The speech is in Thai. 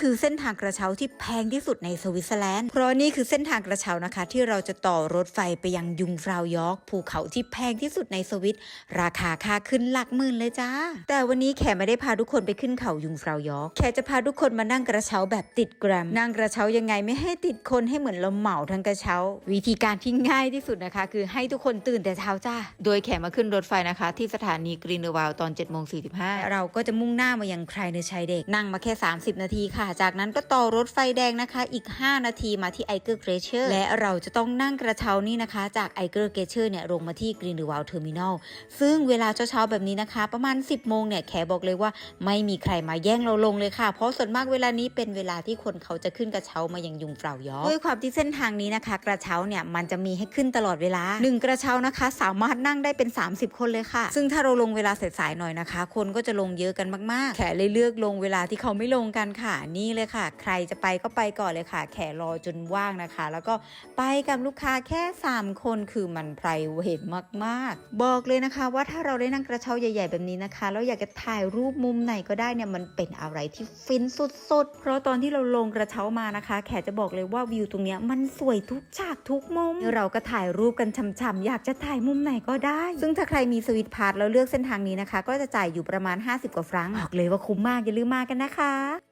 คือเส้นทางกระเช้าที่แพงที่สุดในสวิตเซอร์แลนด์ เพราะนี่คือเส้นทางกระเช้านะคะ ที่เราจะต่อรถไฟไปยังยุงฟราวยอร์กภูเขาที่แพงที่สุดในสวิต ราคาค่าขึ้นหลักหมื่นเลยจ้า แต่วันนี้แขไม่ได้พาทุกคนไปขึ้นเขายุงฟราวยอร์กแขจะพาทุกคนมานั่งกระเช้าแบบติดแกรม นั่งกระเช้ายังไงไม่ให้ติดคนให้เหมือนเราเหมาทั้งกระเช้า วิธีการที่ง่ายที่สุดนะคะ คือให้ทุกคนตื่นแต่เช้าจ้า โดยแขมาขึ้นรถไฟนะคะ ที่สถานีกรีนเดอร์วาลตอน7จ็ดโมงสีเราก็จะมุ่งหน้ามายังใครในชายเด็กนั่งมาแค่ 30 นาทีค่ะจากนั้นก็ต่อรถไฟแดงนะคะ อีก 5 นาทีมาที่ไอเกอร์เกรเชอร์และเราจะต้องนั่งกระเช้านี่นะคะ จากไอเกอร์เกรเชอร์เนี่ยลงมาที่กรีนเดอร์วาลเทอร์มินอลซึ่งเวลาเช้าๆแบบนี้นะคะ ประมาณ 10โมงเนี่ยแขบอกเลยว่าไม่มีใครมาแย่งเราลงเลยค่ะ เพราะส่วนมากเวลานี้เป็นเวลาที่คนเขาจะขึ้นกระเช้ามายังยุงฟราวยอร์กด้วยความที่เส้นทางนี้นะคะ กระเช้าเนี่ยมันจะมีให้ขึ้นตลอดเวลาหนึ่งกระเช้านะคะ สามารถนั่งได้เป็น 30 คนเลยค่ะ ซึ่งถ้าเราลงเวลาสายๆหน่อยนะคะ คนก็จะลงเยอะกันมากๆ แขเลยเลือกลงเวลาที่เขาไม่ลงกันค่ะนี่เลยค่ะ ใครจะไปก็ไปก่อนเลยค่ะ แขรอจนว่างนะคะ แล้วก็ไปกับลูกค้าแค่ 3 คนคือมันไพรเวทมากๆ บอกเลยนะคะ ว่าถ้าเราได้นั่งกระเช้าใหญ่ ๆ แบบนี้นะคะแล้วอยากจะถ่ายรูปมุมไหนก็ได้เนี่ยมันเป็นอะไรที่ฟินสุดๆ เพราะตอนที่เราลงกระเช้ามานะคะ แขจะบอกเลยว่าวิวตรงเนี้ยมันสวยทุกฉากทุกมุมเราก็ถ่ายรูปกันช่ำๆอยากจะถ่ายมุมไหนก็ได้ ซึ่งถ้าใครมีสวิตพาร์ทแล้วเลือกเส้นทางนี้นะคะ ก็จะจ่ายอยู่ประมาณ 50 กว่าฟรังบอกเลยว่าคุ้มมากอย่าลืมมากันนะคะ